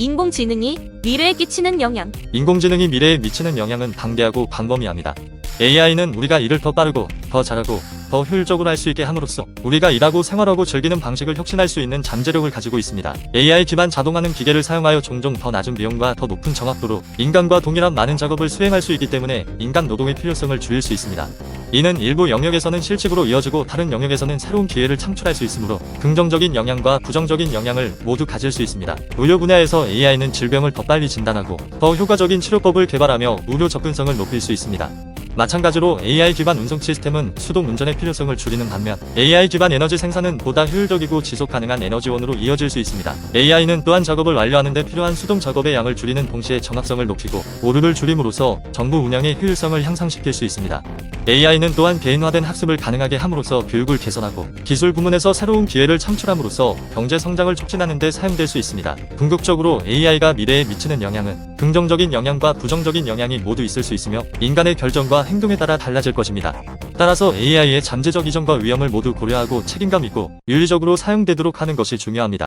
인공지능이 미래에 끼치는 영향. 인공지능이 미래에 미치는 영향은 방대하고 광범위합니다. AI는 우리가 일을 더 빠르고 더 잘하고 더 효율적으로 할 수 있게 함으로써 우리가 일하고 생활하고 즐기는 방식을 혁신할 수 있는 잠재력을 가지고 있습니다. AI 기반 자동화는 기계를 사용하여 종종 더 낮은 비용과 더 높은 정확도로 인간과 동일한 많은 작업을 수행할 수 있기 때문에 인간 노동의 필요성을 줄일 수 있습니다. 이는 일부 영역에서는 실직으로 이어지고 다른 영역에서는 새로운 기회를 창출할 수 있으므로 긍정적인 영향과 부정적인 영향을 모두 가질 수 있습니다. 의료 분야에서 AI는 질병을 더 빨리 진단하고 더 효과적인 치료법을 개발하며 의료 접근성을 높일 수 있습니다. 마찬가지로 AI 기반 운송 시스템은 수동 운전의 필요성을 줄이는 반면 AI 기반 에너지 생산은 보다 효율적이고 지속 가능한 에너지원으로 이어질 수 있습니다. AI는 또한 작업을 완료하는 데 필요한 수동 작업의 양을 줄이는 동시에 정확성을 높이고 오류를 줄임으로써 정부 운영의 효율성을 향상시킬 수 있습니다. AI는 또한 개인화된 학습을 가능하게 함으로써 교육을 개선하고 기술 부문에서 새로운 기회를 창출함으로써 경제 성장을 촉진하는 데 사용될 수 있습니다. 궁극적으로 AI가 미래에 미치는 영향은 긍정적인 영향과 부정적인 영향이 모두 있을 수 있으며 인간의 결정과 행동에 따라 달라질 것입니다. 따라서 AI의 잠재적 이점과 위험을 모두 고려하고 책임감 있고 윤리적으로 사용되도록 하는 것이 중요합니다.